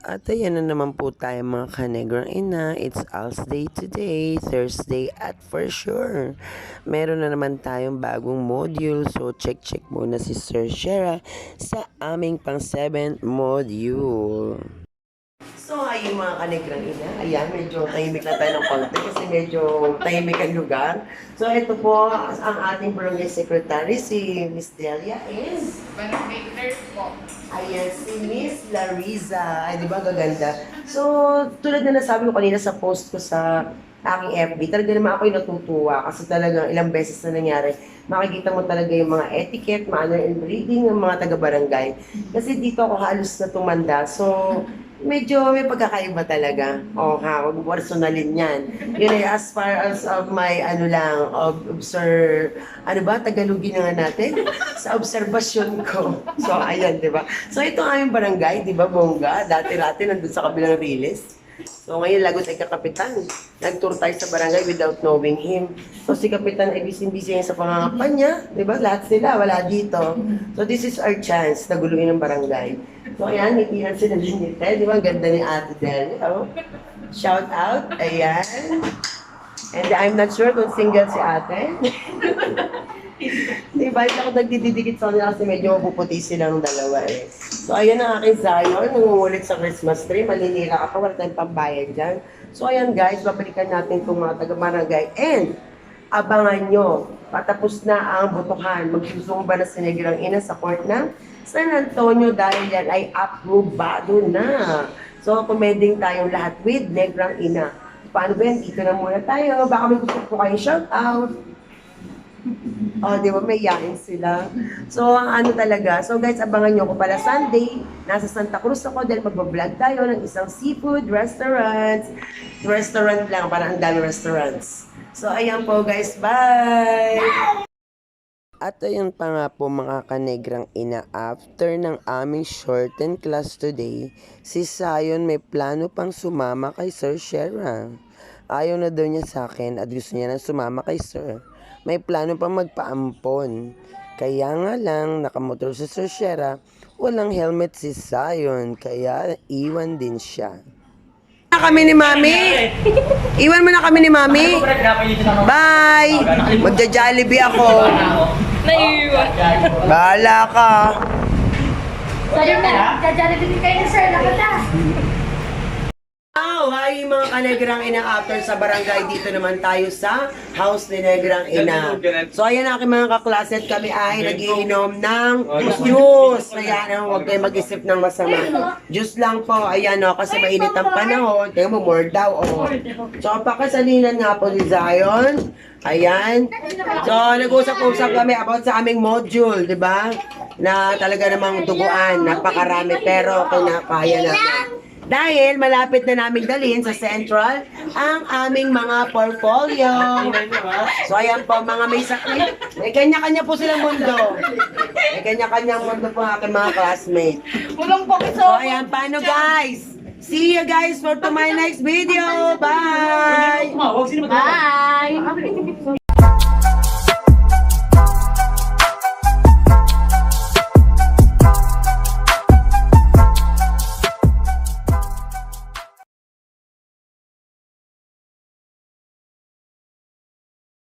At ayan na naman po tayo mga kanegrang ina. It's Al's Day today, Thursday at for sure. Meron na naman tayong bagong module. So check-check muna si Sir Shera sa aming pang 7th module. Ayun mga kanegrang ina. Ayan, medyo tahimik na tayo ng konti kasi medyo tahimik ang lugar. So ito po ang ating barangay secretary, si Miss Delia is... Barangay po. Ayan, si Miss Larissa. Ay, di ba gaganda? So, tulad na nasabi ko kanina sa post ko sa aking FB, talaga naman ako'y natutuwa kasi talagang ilang beses na nangyari. Makikita mo talaga yung mga etiquette, manner and breeding ng mga taga-barangay. Kasi dito ako halos na tumanda. So, medyo may pagkakaiba talaga. O ha, huwag mo personalin yan. Yun ay as far as of my ano lang, of observe, ano ba, Tagalogin na nga natin? Sa obserbasyon ko. So, ayan, di ba? So, ito ang aming barangay, di ba, Bongga? Dati-dati nandun sa kabilang riles. So, ngayon, lagot ay kakapitan. Nag-tour tayo sa barangay without knowing him. So, si kapitan ay busy-busy sa pangangapan niya. Di ba? Lahat sila, wala dito. So, this is our chance na guluhin ng barangay. So, ayan, ngitihan sila Linite. Di ba? Ang ganda ni Ate Del. Oh. Shout out. Ayan. And I'm not sure kung single si ate. Di ba? Ako nagdididikit sa kanila kasi medyo mapuputi silang dalawa eh. So, ayan ang aking Zion. Nangungulit sa Christmas tree. Maninira ka pa. Wala tayong pambayad dyan. So, ayan guys. Babalikan natin itong mga taga-barangay. And, abangan nyo. Patapos na ang botohan. Magsusumba na si Negrang Ina sa court ng San Antonio dahil yan ay aprobado na. So, kumending tayong lahat with Negrang Ina. Paano ba yan? Dito na muna tayo. Baka may gusto po kayong shout out. Oh, di ba? May yain sila. So, ang ano talaga. So, guys, abangan nyo ko pala Sunday. Nasa Santa Cruz ako dahil magbablog tayo ng isang seafood restaurant. Restaurant lang, parang ang dami restaurants. So, ayan po, guys. Bye! At ayun pa nga po mga kanegrang ina, after ng aming shortened class today, si Sayon may plano pang sumama kay Sir Shera. Ayaw na daw niya sa akin at gusto niya na sumama kay Sir. May plano pang magpaampon. Kaya nga lang, nakamotor si Sir Shera, walang helmet si Sayon, kaya iwan din siya. Na kami ni Mami! Iwan mo na kami ni Mami! Bye! Magja-jollibee ako. Naiiwan. Bahala ka. Sir, jajalibin kayo ni Sir, nakata. Oh, hi mga kanegrang ina after sa barangay dito naman tayo sa house ni Negrang Ina. So ayan aking mga kaklase at kami ay nagiinom ng juice. Ayan, oh, huwag kayo mag-isip ng masama. Juice lang po, ayan o, kasi mainit ang panahon. Tingnan mo, more daw o. So pakasalinan nga po ni Zion. Ayan. So nag-usap-usap kami about sa aming module, di ba? Na talaga namang duguan, napakarami pero kinakaya namin. Dahil malapit na namin dalhin sa Central ang aming mga portfolio. So ayan po mga may sakit. May kanya-kanya po silang mundo. May kanya-kanyang mundo po ang aking mga classmates. Walang pakiso. So ayan, paano guys? See you guys for to my next video. Bye! Bye!